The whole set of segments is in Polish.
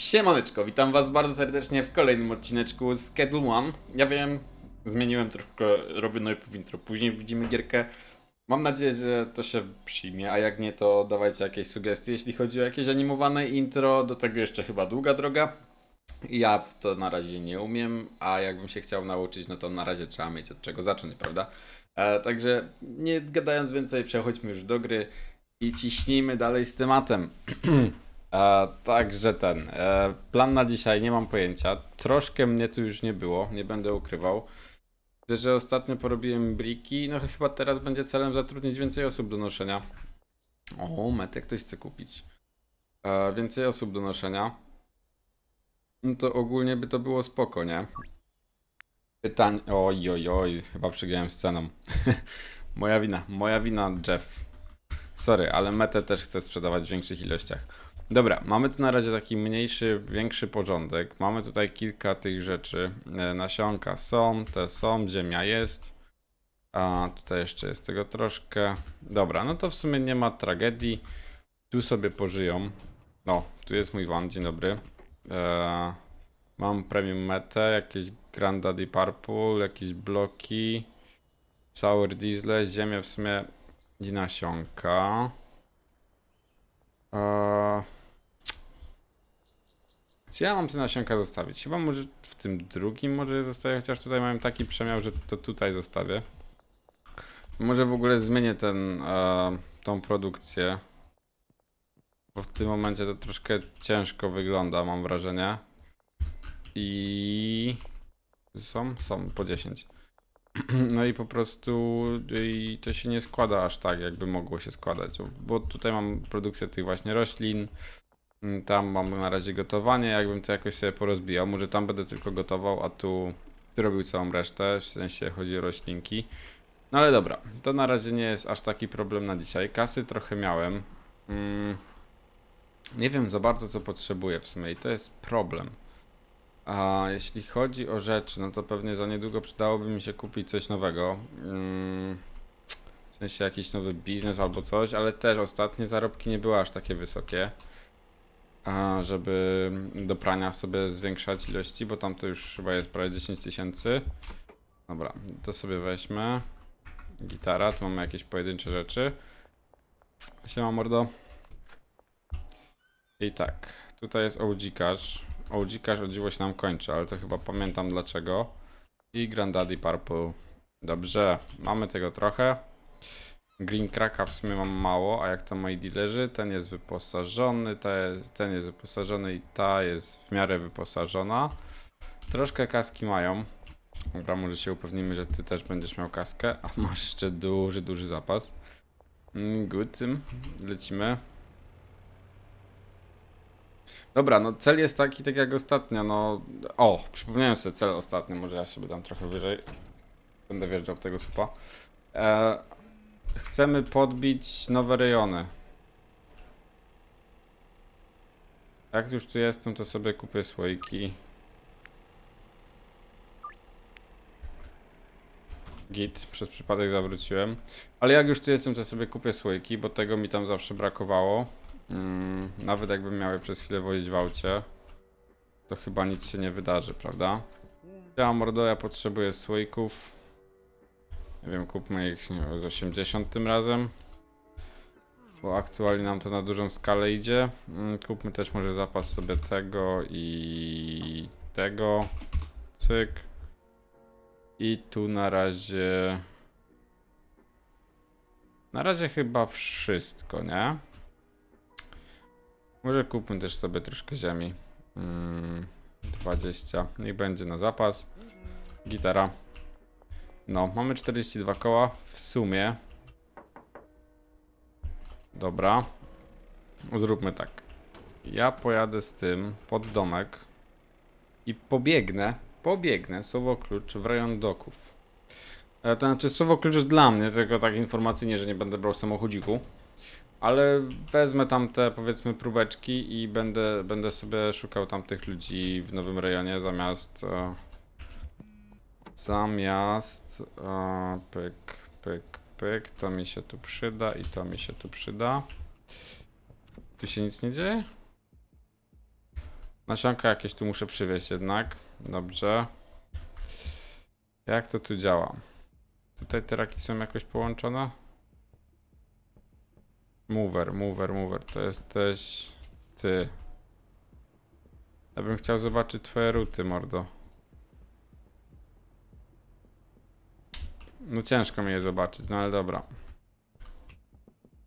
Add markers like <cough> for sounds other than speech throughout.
Siemaneczko, witam was bardzo serdecznie w kolejnym odcineczku z Schedule One. Ja wiem, zmieniłem troszkę robię no intro, później widzimy gierkę. Mam nadzieję, że to się przyjmie, a jak nie, to dawajcie jakieś sugestie, jeśli chodzi o jakieś animowane intro. Do tego jeszcze chyba długa droga. Ja w to na razie nie umiem, a jakbym się chciał nauczyć, no to na razie trzeba mieć od czego zacząć, prawda? E, także nie gadając więcej, przechodźmy już do gry i ciśnijmy dalej z tematem. <clears throat> E, także ten. E, plan na dzisiaj nie mam pojęcia. Troszkę mnie tu już nie było, nie będę ukrywał. Widzę, że ostatnio porobiłem briki. No chyba teraz będzie celem zatrudnić więcej osób do noszenia. O, metę ktoś chce kupić. E, więcej osób do noszenia. No to ogólnie by to było spoko, nie? Pytań. Oj, oj, oj, chyba przegrałem sceną. <laughs> moja wina, moja wina, Jeff. Sorry, ale metę też chcę sprzedawać w większych ilościach. Dobra, mamy tu na razie taki mniejszy, większy porządek. Mamy tutaj kilka tych rzeczy. E, Nasionka są, te są, ziemia jest. A tutaj jeszcze jest tego troszkę. Dobra, no to w sumie nie ma tragedii. Tu sobie pożyją. No, tu jest mój van, dzień dobry. E, mam premium metę, jakieś Grandaddy Purple, jakieś bloki. Sour Diesel, ziemię w sumie i nasionka. Eee... Gdzie ja mam te nasionka zostawić? Chyba może w tym drugim może zostawię, chociaż tutaj mam taki przemiał, że to tutaj zostawię. Może w ogóle zmienię ten, e, tą produkcję. Bo w tym momencie to troszkę ciężko wygląda, mam wrażenie. I... Są? Są, po 10. <clears throat> No i po prostu i to się nie składa aż tak, jakby mogło się składać. Bo tutaj mam produkcję tych właśnie roślin. Tam mam na razie gotowanie, jakbym to jakoś sobie porozbijał. Może tam będę tylko gotował, a tu, tu robił całą resztę, w sensie chodzi o roślinki. No ale dobra, to na razie nie jest aż taki problem na dzisiaj. Kasy trochę miałem. Mm, nie wiem za bardzo co potrzebuję w sumie i to jest problem. A jeśli chodzi o rzeczy, no to pewnie za niedługo przydałoby mi się kupić coś nowego. Mm, w sensie jakiś nowy biznes albo coś, ale też ostatnie zarobki nie były aż takie wysokie. Żeby do prania sobie zwiększać ilości, bo tam to już chyba jest prawie 10 tysięcy. Dobra, to sobie weźmy. Gitara, tu mamy jakieś pojedyncze rzeczy. Siema mordo. I tak, tutaj jest OG Cash. OG Cash o dziwo się nam kończy, ale to chyba pamiętam dlaczego. I Grandaddy Purple. Dobrze, mamy tego trochę. Green Cracka w sumie mam mało, a jak to moi dealerzy, ten jest wyposażony, ta jest, ten jest wyposażony i ta jest w miarę wyposażona. Troszkę kaski mają. Dobra, może się upewnimy, że ty też będziesz miał kaskę, a <laughs> masz jeszcze duży, duży zapas. Mm, Good, lecimy. Dobra, no cel jest taki, tak jak ostatnio, no... O, przypomniałem sobie cel ostatni, może ja sobie dam trochę wyżej. Będę wjeżdżał w tego supa. E, chcemy podbić nowe rejony. Jak już tu jestem, to sobie kupię słoiki. Git, przez przypadek zawróciłem. Ale jak już tu jestem, to sobie kupię słoiki, bo tego mi tam zawsze brakowało. Mm, nawet jakbym miał je przez chwilę wozić w aucie, to chyba nic się nie wydarzy, prawda? Ja mordo, ja potrzebuję słoików. Nie wiem, kupmy ich nie wiem, z 80 tym razem. Bo aktualnie nam to na dużą skalę idzie. Mm, Kupmy też może zapas sobie tego i tego. Cyk. I tu na razie... Na razie chyba wszystko, nie? Może kupmy też sobie troszkę ziemi. Mm, 20. Niech będzie na zapas. Gitara. No, mamy 42 koła w sumie. Dobra. Zróbmy tak. Ja pojadę z tym pod domek i pobiegnę, pobiegnę słowo klucz w rejon doków. E, To znaczy słowo klucz jest dla mnie, tylko tak informacyjnie, że nie będę brał samochodziku. Ale wezmę tam te powiedzmy próbeczki i będę, będę sobie szukał tam tych ludzi w nowym rejonie zamiast. Zamiast. E, pyk, pyk, pyk. To mi się tu przyda i to mi się tu przyda. Tu się nic nie dzieje? Nasionka jakieś tu muszę przywieźć jednak. Dobrze. Jak to tu działa? Tutaj te raki są jakoś połączone? Mover, mover, mover. To jesteś ty. Ja bym chciał zobaczyć twoje ruty, mordo. No ciężko mi je zobaczyć, no ale dobra.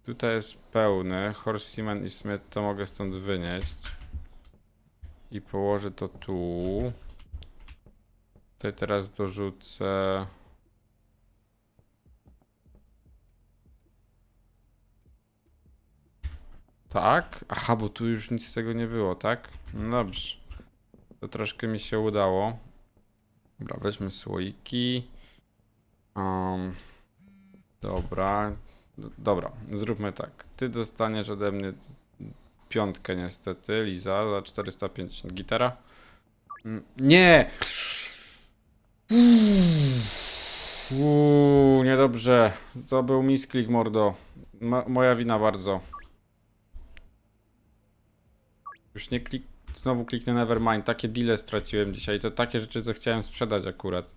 Tutaj jest pełny. Horseman i Smith to mogę stąd wynieść. I położę to tu. Tutaj teraz dorzucę. Tak? Aha, bo tu już nic z tego nie było, tak? No dobrze. To troszkę mi się udało. Dobra, weźmy słoiki. Um, dobra. D- Dobra, zróbmy tak. Ty dostaniesz ode mnie piątkę niestety, Liza, za 450. Gitara? Mm, Nie! Uuu, niedobrze. To był misklik, mordo. Moja wina bardzo. Już nie klik... Znowu kliknę Nevermind. Takie deale straciłem dzisiaj. To takie rzeczy, co chciałem sprzedać akurat.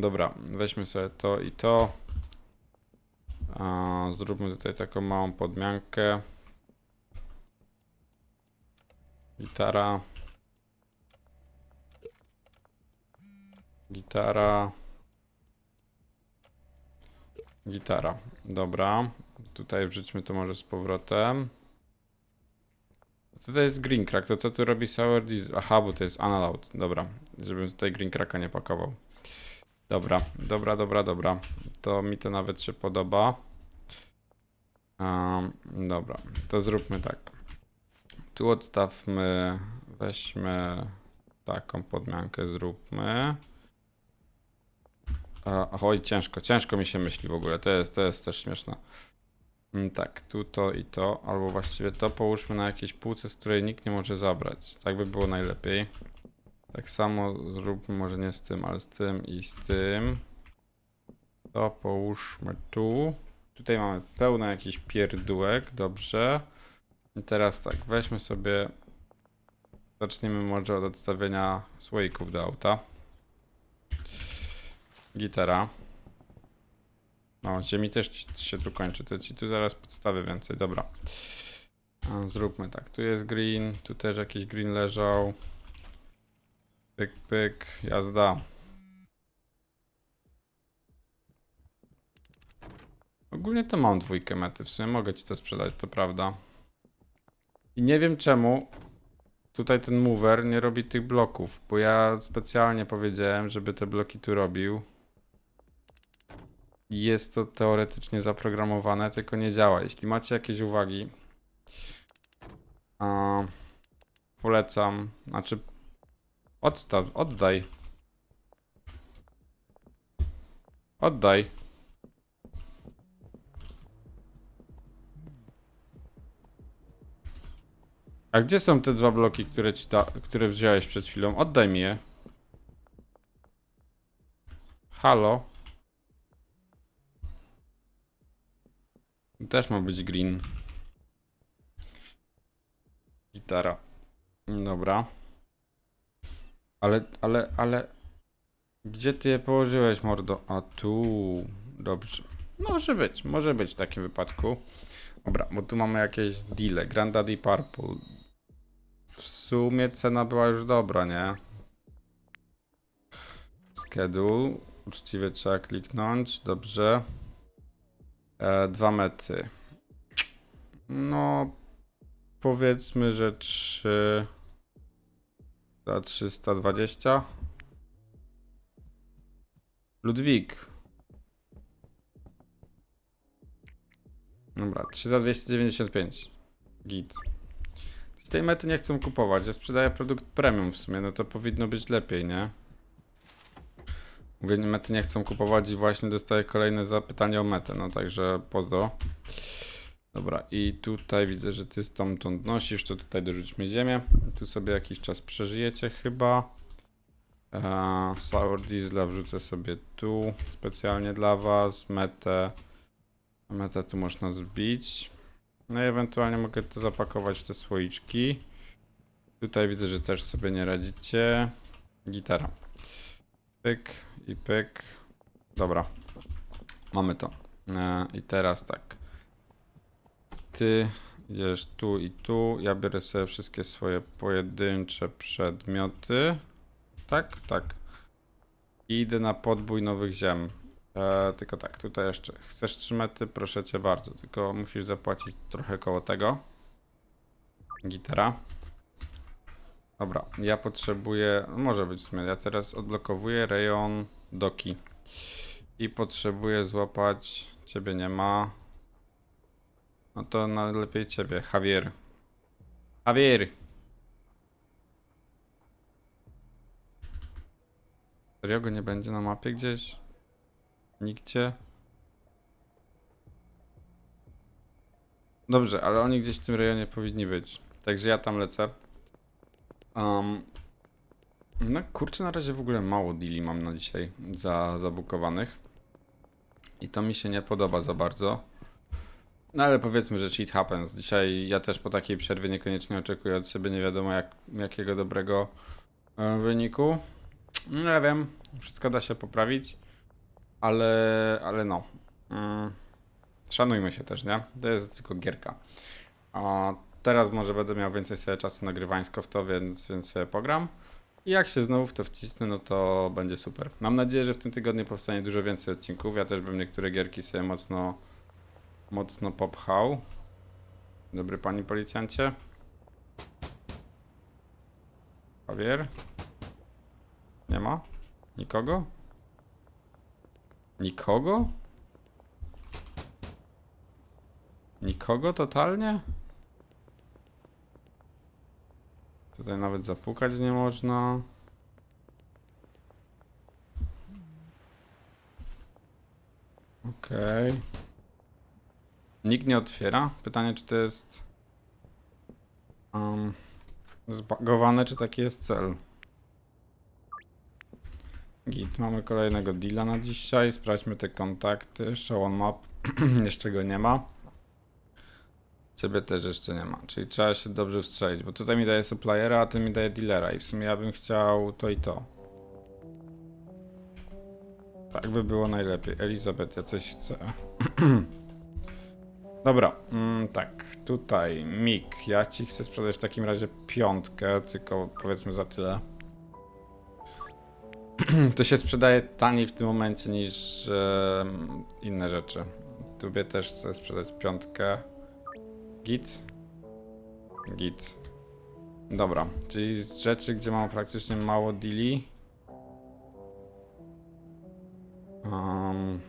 Dobra, weźmy sobie to i to. A, zróbmy tutaj taką małą podmiankę. Gitara. Gitara. Gitara. Dobra. Tutaj wrzućmy to może z powrotem. Tutaj jest green crack. To co tu robi sour diesel? Aha, bo to jest unallowed. Dobra. Żebym tutaj green cracka nie pakował. Dobra, dobra, dobra, dobra. To mi to nawet się podoba. Um, dobra, to zróbmy tak. Tu odstawmy, weźmy taką podmiankę, zróbmy. A, oj, ciężko, ciężko mi się myśli w ogóle, to jest, to jest też śmieszne. Mm, Tak, tu to i to, albo właściwie to połóżmy na jakiejś półce, z której nikt nie może zabrać. Tak by było najlepiej. Tak samo zróbmy może nie z tym, ale z tym i z tym. To połóżmy tu. Tutaj mamy pełno jakichś pierdółek, dobrze. I teraz tak, weźmy sobie. Zaczniemy może od odstawienia słoików do auta. Gitara. No, ziemi też się tu kończy, to ci tu zaraz podstawię więcej, dobra. Zróbmy tak, tu jest green, tu też jakiś green leżał. Pyk, pyk, jazda. Ogólnie to mam dwójkę mety, w sumie mogę ci to sprzedać, to prawda. I nie wiem czemu tutaj ten mover nie robi tych bloków, bo ja specjalnie powiedziałem, żeby te bloki tu robił. Jest to teoretycznie zaprogramowane, tylko nie działa. Jeśli macie jakieś uwagi, polecam, znaczy Odstaw, oddaj. Oddaj. A gdzie są te dwa bloki, które ci da, które wziąłeś przed chwilą? Oddaj mi je. Halo? Też ma być green. Gitara. Dobra. Ale, ale, ale... Gdzie ty je położyłeś, mordo? A tu... Dobrze. Może być, może być w takim wypadku. Dobra, bo tu mamy jakieś deale. Grandaddy Purple. W sumie cena była już dobra, nie? Schedule. Uczciwie trzeba kliknąć. Dobrze. E, dwa mety. No... Powiedzmy, że trzy... Za 320. Ludwik. Dobra, 3 za 295. Git. Tej mety nie chcą kupować. Ja sprzedaję produkt premium w sumie, no to powinno być lepiej, nie? Mówię, mety nie chcą kupować i właśnie dostaję kolejne zapytanie o metę, no także pozdro. Dobra, i tutaj widzę, że ty stamtąd nosisz, to tutaj dorzućmy ziemię. Tu sobie jakiś czas przeżyjecie chyba. Eee, sour diesla wrzucę sobie tu, specjalnie dla was. Metę. Metę tu można zbić. No i ewentualnie mogę to zapakować w te słoiczki. Tutaj widzę, że też sobie nie radzicie. Gitara. Pyk i pyk. Dobra. Mamy to. E, I teraz tak. Ty jesz tu i tu. Ja biorę sobie wszystkie swoje pojedyncze przedmioty. Tak, tak. I idę na podbój nowych ziem. E, tylko tak, tutaj jeszcze. Chcesz 3 metry? Proszę cię bardzo. Tylko musisz zapłacić trochę koło tego. Gitara. Dobra, ja potrzebuję. no Może być w. Ja teraz odblokowuję rejon doki. I potrzebuję złapać. Ciebie nie ma. No to najlepiej ciebie, Javier. Javier! Serio go nie będzie na mapie gdzieś? Nigdzie? Dobrze, ale oni gdzieś w tym rejonie powinni być. Także ja tam lecę. Um, no kurczę, na razie w ogóle mało deali mam na dzisiaj za, zabukowanych. I to mi się nie podoba za bardzo. No ale powiedzmy, że shit happens. Dzisiaj ja też po takiej przerwie niekoniecznie oczekuję od siebie nie wiadomo jak, jakiego dobrego e, wyniku. No ja wiem, wszystko da się poprawić, ale, ale no. Mm, szanujmy się też, nie? To jest tylko gierka. Teraz może będę miał więcej sobie czasu nagrywańsko w to, więc, więc sobie pogram. I jak się znowu w to wcisnę, no to będzie super. Mam nadzieję, że w tym tygodniu powstanie dużo więcej odcinków. Ja też bym niektóre gierki sobie mocno, mocno popchał. Dobry panie policjancie. Javier? Nie ma? Nikogo? Nikogo? Nikogo totalnie? Tutaj nawet zapukać nie można. Okej. Nikt nie otwiera. Pytanie, czy to jest um, zbagowane, czy taki jest cel. Git, mamy kolejnego deala na dzisiaj. Sprawdźmy te kontakty. Show map. <clears throat> jeszcze go nie ma. Ciebie też jeszcze nie ma. Czyli trzeba się dobrze wstrzelić, bo tutaj mi daje suppliera, a ty mi daje dealera. I w sumie ja bym chciał to i to. Tak by było najlepiej. Elizabeth, ja coś chcę. <clears throat> Dobra, mm, tak, tutaj Mik, ja ci chcę sprzedać w takim razie piątkę, tylko powiedzmy za tyle. <clears throat> to się sprzedaje taniej w tym momencie niż em, inne rzeczy. Tobie też chcę sprzedać piątkę. Git? Git. Dobra, czyli z rzeczy, gdzie mam praktycznie mało deali. Um,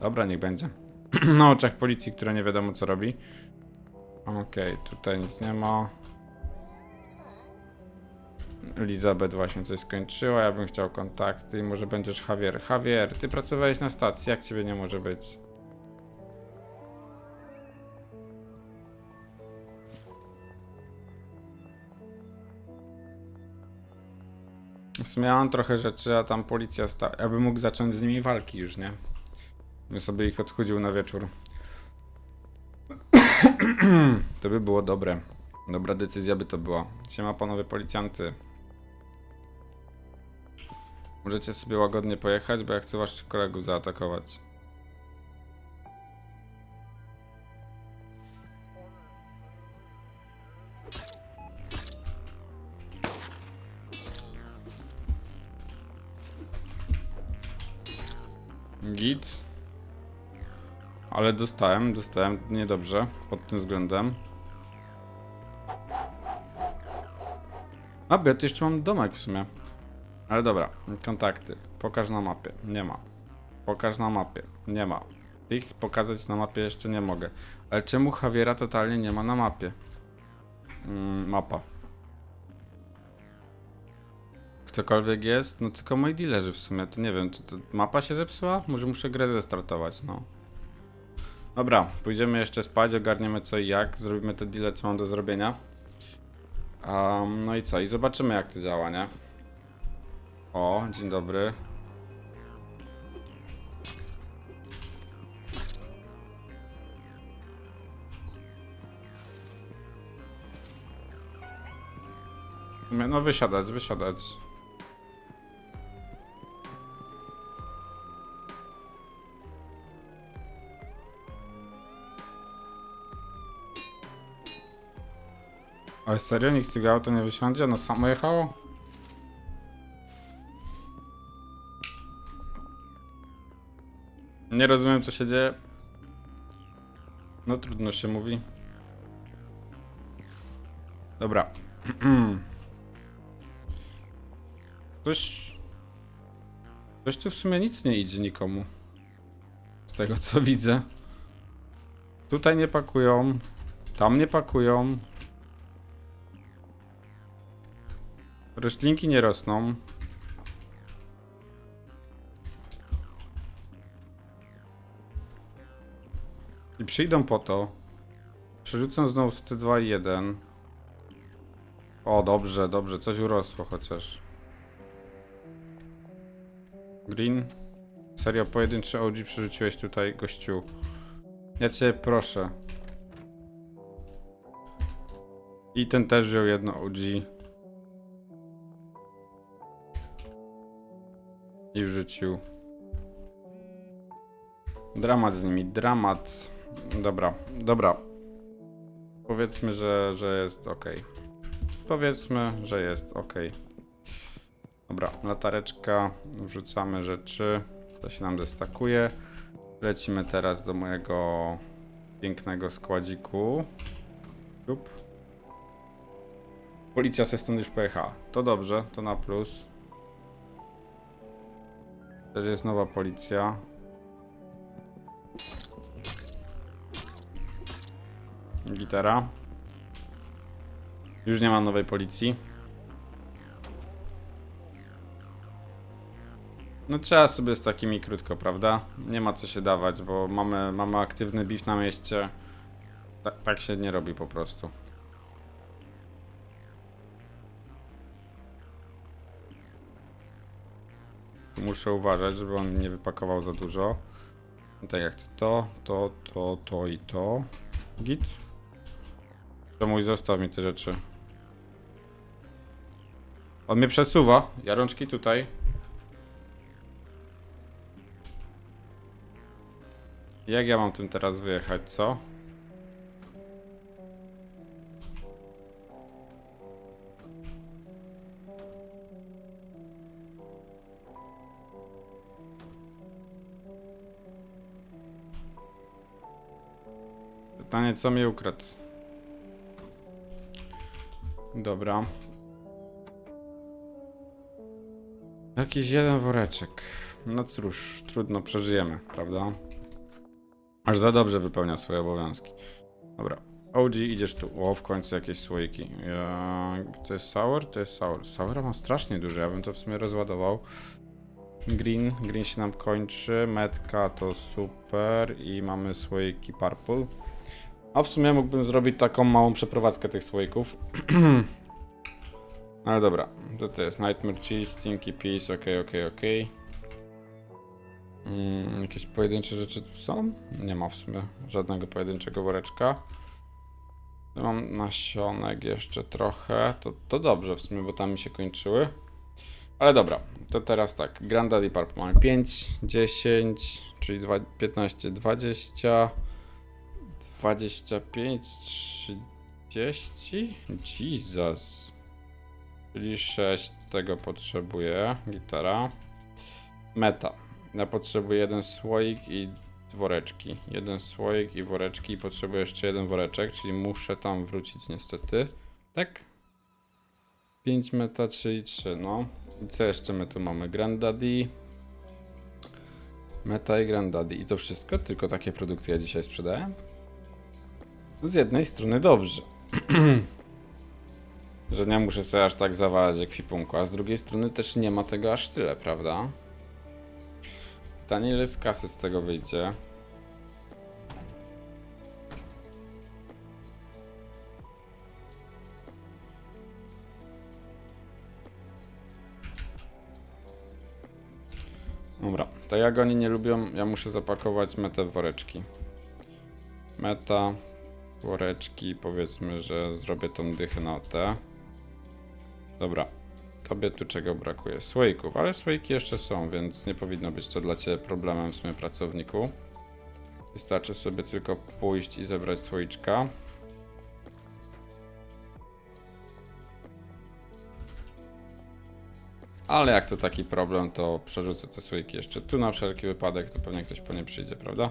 dobra, niech będzie. <clears throat> Na oczach policji, która nie wiadomo co robi. Okej, tutaj nic nie ma. Elizabeth właśnie coś skończyła, ja bym chciał kontakty i może będziesz Javier. Javier, ty pracowałeś na stacji, jak ciebie nie może być? W sumie mam trochę rzeczy, a tam policja sta... Ja bym mógł zacząć z nimi walki już, nie? Bym sobie ich odchudził na wieczór. <clears throat> to by było dobre. Dobra decyzja by to była. Siema panowie policjanty. Możecie sobie łagodnie pojechać, bo ja chcę waszych kolegów zaatakować. Git. Ale dostałem, dostałem niedobrze pod tym względem. A, bo ja tu jeszcze mam domek w sumie. Ale dobra, kontakty. Pokaż na mapie. Nie ma. Pokaż na mapie. Nie ma. Tych pokazać na mapie jeszcze nie mogę. Ale czemu Javiera totalnie nie ma na mapie? Mm, mapa. Ktokolwiek jest? No tylko moi dealerzy w sumie, to nie wiem, to, to mapa się zepsuła? Może muszę grę zestartować, no. Dobra, pójdziemy jeszcze spać, ogarniemy co i jak, zrobimy te deale, co mam do zrobienia. Um, no i co? I zobaczymy jak to działa, nie? O, dzień dobry. No wysiadać, wysiadać. Ale serio? Nikt z tego auta nie wysiądzie? No samo jechało? Nie rozumiem co się dzieje. No trudno się mówi. Dobra. <clears throat> Ktoś... Ktoś tu w sumie nic nie idzie nikomu. Z tego co widzę. Tutaj nie pakują. Tam nie pakują. Roślinki nie rosną. I przyjdą po to. Przerzucę znowu z T2 i 1. O, dobrze, dobrze, coś urosło chociaż. Green. Serio, pojedynczy OG przerzuciłeś tutaj, gościu. Ja cię proszę. I ten też wziął jedno OG. I wrzucił. Dramat z nimi, dramat. Dobra, dobra. Powiedzmy, że, że jest ok. Powiedzmy, że jest ok. Dobra, latareczka, wrzucamy rzeczy. To się nam destakuje. Lecimy teraz do mojego pięknego składziku. Lub. Policja se stąd już pojechała. To dobrze, to na plus. Też jest nowa policja. Gitara. Już nie ma nowej policji. No trzeba sobie z takimi krótko, prawda? Nie ma co się dawać, bo mamy, mamy aktywny beef na mieście. Ta, tak się nie robi po prostu. Muszę uważać, żeby on nie wypakował za dużo. Tak jak chcę to, to, to, to i to. Git. To mój zostaw mi te rzeczy. On mnie przesuwa. Ja rączki tutaj. Jak ja mam tym teraz wyjechać, co? Pytanie, co mi ukradł? Dobra. Jakiś jeden woreczek. No cóż, trudno, przeżyjemy, prawda? Aż za dobrze wypełnia swoje obowiązki. Dobra. OG, idziesz tu. O, w końcu jakieś słoiki. Ja... To jest sour? To jest sour. Sour mam strasznie dużo, ja bym to w sumie rozładował. Green, green się nam kończy. Metka to super. I mamy słoiki purple. A w sumie mógłbym zrobić taką małą przeprowadzkę tych słoików. <clears throat> Ale dobra, to to jest Nightmare Cheese, Stinky Peas, ok, ok, ok. Mm, jakieś pojedyncze rzeczy tu są? Nie ma w sumie żadnego pojedynczego woreczka. Ja mam nasionek jeszcze trochę, to, to dobrze w sumie, bo tam mi się kończyły. Ale dobra, to teraz tak, Grandaddy Purple mamy 5, 10, czyli dwa- 15, 20, 25, 30? Jesus. Czyli 6 tego potrzebuję, gitara. Meta. Ja potrzebuję jeden słoik i woreczki. Jeden słoik i woreczki i potrzebuję jeszcze jeden woreczek, czyli muszę tam wrócić niestety. Tak? 5 meta, czyli 3, no. I co jeszcze my tu mamy? Granddaddy. Meta i Granddaddy. I to wszystko? Tylko takie produkty ja dzisiaj sprzedaję? No z jednej strony dobrze. <clears throat> że nie muszę sobie aż tak zawalać ekwipunku, a z drugiej strony też nie ma tego aż tyle, prawda? Pytanie ile z kasy z tego wyjdzie? Dobra, to jak oni nie lubią, ja muszę zapakować metę w woreczki. Meta, woreczki, powiedzmy, że zrobię tą OT. Dobra. Tobie tu czego brakuje? Słoików, ale słoiki jeszcze są, więc nie powinno być to dla Ciebie problemem w sumie pracowniku. Wystarczy sobie tylko pójść i zebrać słoiczka. Ale jak to taki problem, to przerzucę te słoiki jeszcze tu na wszelki wypadek, to pewnie ktoś po nie przyjdzie, prawda?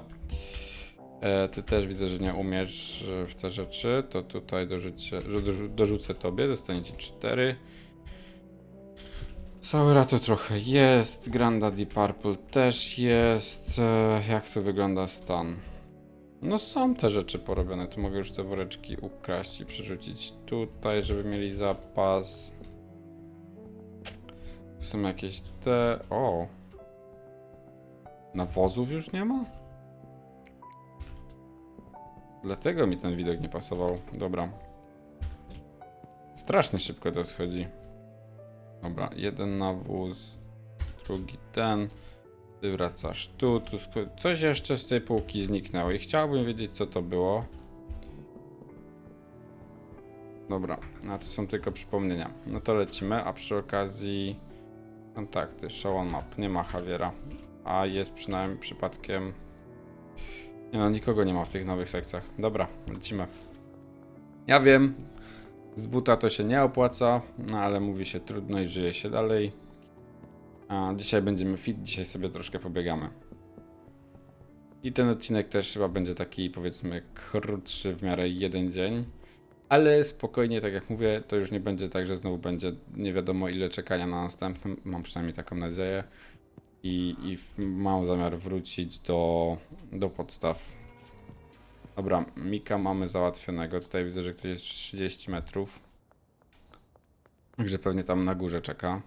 E, ty też widzę, że nie umiesz e, w te rzeczy, to tutaj dorzucę, dorzucę tobie, zostanie ci 4. Saura to trochę jest, Granda Deep Purple też jest. E, jak to wygląda stan? No są te rzeczy porobione, tu mogę już te woreczki ukraść i przerzucić tutaj, żeby mieli zapas. Tu są jakieś te... o! Nawozów już nie ma? Dlatego mi ten widok nie pasował. Dobra. Strasznie szybko to schodzi. Dobra, jeden nawóz, drugi ten. Ty wracasz tu, tu coś jeszcze z tej półki zniknęło i chciałbym wiedzieć co to było. Dobra, a to są tylko przypomnienia. No to lecimy, a przy okazji kontakty, show on map, nie ma Javiera. A jest przynajmniej przypadkiem... Nie no, nikogo nie ma w tych nowych sekcjach. Dobra, lecimy. Ja wiem, z buta to się nie opłaca, no ale mówi się trudno i żyje się dalej. A dzisiaj będziemy fit, dzisiaj sobie troszkę pobiegamy. I ten odcinek też chyba będzie taki powiedzmy krótszy w miarę jeden dzień. Ale spokojnie, tak jak mówię, to już nie będzie tak, że znowu będzie nie wiadomo ile czekania na następnym. Mam przynajmniej taką nadzieję. I, i mam zamiar wrócić do, do podstaw. Dobra, Mika mamy załatwionego. Tutaj widzę, że ktoś jest 30 metrów. Także pewnie tam na górze czeka.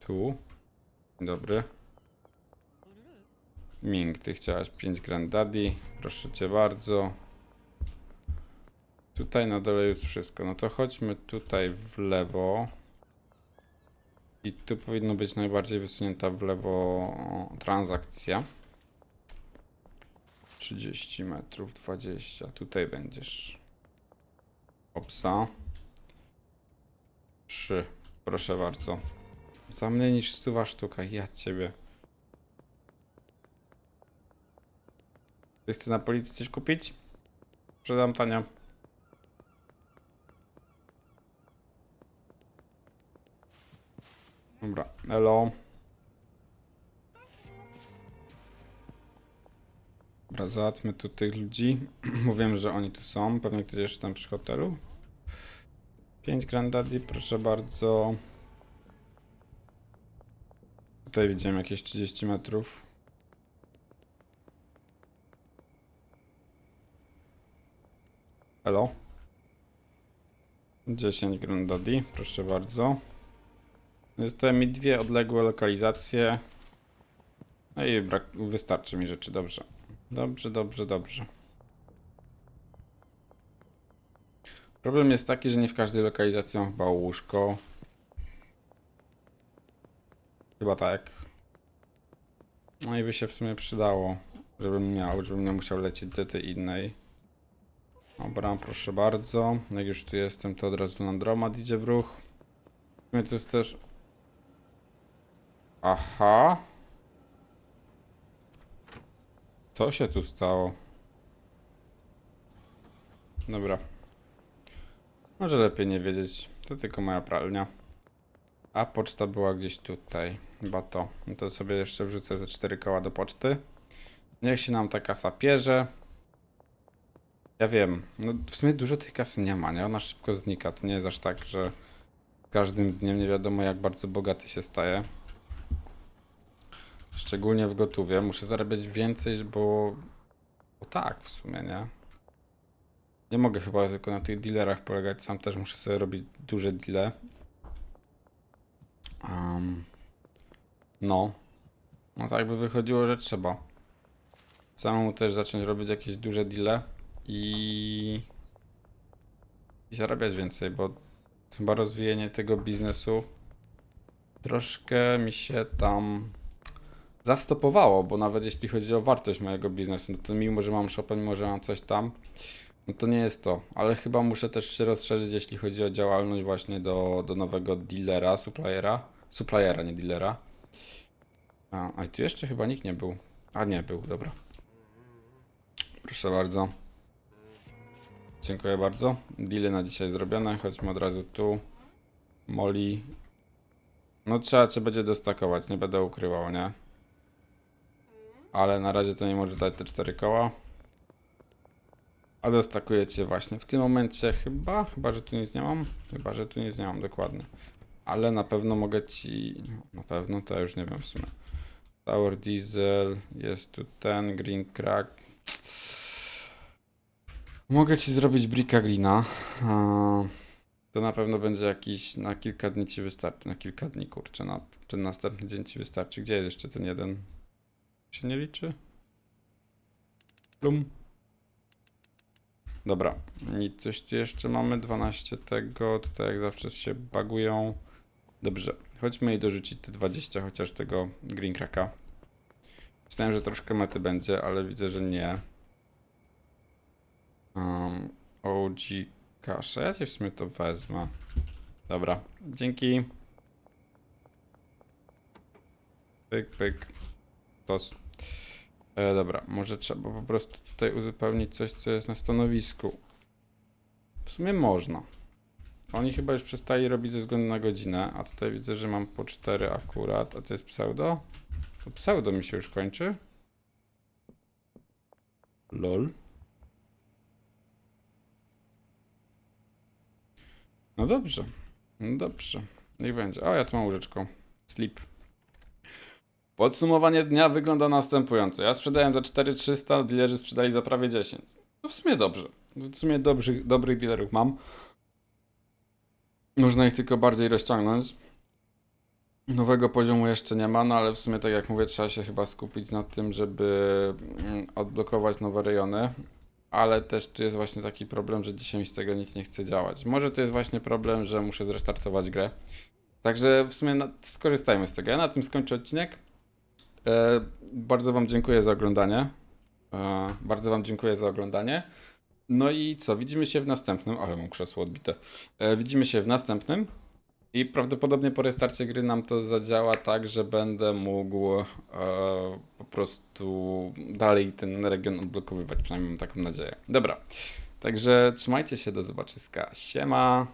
Tu. Dobry. Ming, ty chciałaś 5 Grand Daddy. Proszę cię bardzo. Tutaj na dole już wszystko. No to chodźmy tutaj w lewo. I tu powinno być najbardziej wysunięta w lewo transakcja. 30 metrów, 20. Tutaj będziesz. Opsa. 3. Proszę bardzo. Za mniej niż stuwa sztuka. Ja ciebie. Ty chcesz na policji coś kupić? Sprzedam tanio. Dobra, hello. Dobra, załatwmy tu tych ludzi. <clears throat> Mówiłem, że oni tu są. Pewnie ktoś jeszcze tam przy hotelu. 5 Grand Daddy, proszę bardzo. Tutaj widziałem jakieś 30 metrów. Hello. 10 Grand Daddy, proszę bardzo. Zostały mi dwie odległe lokalizacje. No i brak, wystarczy mi rzeczy, dobrze. Dobrze, dobrze, dobrze. Problem jest taki, że nie w każdej lokalizacji mam chyba łóżko. Chyba tak. No i by się w sumie przydało, żebym miał, żebym nie musiał lecieć do tej innej. Dobra, proszę bardzo. Jak już tu jestem, to od razu Landromat idzie w ruch. Sumie to jest też... Aha. Co się tu stało? Dobra. Może lepiej nie wiedzieć. To tylko moja pralnia. A poczta była gdzieś tutaj. Chyba to. No to sobie jeszcze wrzucę te cztery koła do poczty. Niech się nam ta kasa pierze. Ja wiem. No w sumie dużo tej kasy nie ma, nie? Ona szybko znika. To nie jest aż tak, że każdym dniem nie wiadomo jak bardzo bogaty się staje. Szczególnie w gotówie. Muszę zarabiać więcej, bo... Bo tak, w sumie, nie? Nie mogę chyba tylko na tych dealerach polegać. Sam też muszę sobie robić duże deale. Um, no. No tak by wychodziło, że trzeba. Samemu też zacząć robić jakieś duże deale i... i zarabiać więcej, bo chyba rozwijanie tego biznesu troszkę mi się tam zastopowało, bo nawet jeśli chodzi o wartość mojego biznesu, no to mimo, że mam shopę, mimo, że mam coś tam, No to nie jest to, ale chyba muszę też się rozszerzyć, jeśli chodzi o działalność właśnie do, do nowego dealera, suppliera. Suppliera, nie dealera. A, a tu jeszcze chyba nikt nie był. A nie, był, dobra. Proszę bardzo. Dziękuję bardzo. Deale na dzisiaj zrobione. Chodźmy od razu tu. Moli. No trzeba cię będzie dostakować, nie będę ukrywał, nie? Ale na razie to nie może dać te cztery koła. A dostakuję cię właśnie w tym momencie chyba, chyba że tu nic nie mam. Chyba, że tu nic nie mam dokładnie. Ale na pewno mogę ci. Na pewno to ja już nie wiem w sumie. Tower Diesel, jest tu ten, Green Crack. Mogę ci zrobić Bricka Glina. To na pewno będzie jakiś, na kilka dni ci wystarczy, na kilka dni kurczę, na ten następny dzień ci wystarczy. Gdzie jest jeszcze ten jeden? Się nie liczy? Plum. Dobra, i coś tu jeszcze mamy, 12 tego, tutaj jak zawsze się bagują. Dobrze, chodźmy i dorzucić te 20 chociaż tego Green Cracka. Myślałem, że troszkę mety będzie, ale widzę, że nie. Um, OG kaszę, ja ci w sumie to wezmę. Dobra, dzięki. Pyk, pyk. Tos. E, dobra, może trzeba po prostu tutaj uzupełnić coś, co jest na stanowisku. W sumie można. Oni chyba już przestali robić ze względu na godzinę, a tutaj widzę, że mam po 4 akurat. A to jest pseudo? To pseudo mi się już kończy. Lol. No dobrze. No dobrze. Niech będzie. O, ja tu mam łóżeczko. Sleep. Podsumowanie dnia wygląda następująco. Ja sprzedałem za 4300, dealerzy sprzedali za prawie 10. No w sumie dobrze. W sumie dobrych, dobrych dealerów mam. Można ich tylko bardziej rozciągnąć. Nowego poziomu jeszcze nie ma, no ale w sumie tak jak mówię, trzeba się chyba skupić na tym, żeby mm, odblokować nowe rejony. Ale też tu jest właśnie taki problem, że dzisiaj mi z tego nic nie chce działać. Może to jest właśnie problem, że muszę zrestartować grę. Także w sumie skorzystajmy z tego. Ja na tym skończę odcinek. E, bardzo Wam dziękuję za oglądanie. E, bardzo Wam dziękuję za oglądanie. No i co? Widzimy się w następnym. Ale mam krzesło odbite. E, widzimy się w następnym. I prawdopodobnie po restarcie gry nam to zadziała tak, że będę mógł e, po prostu dalej ten region odblokowywać. Przynajmniej mam taką nadzieję. Dobra. Także trzymajcie się, do zobaczyska. Siema.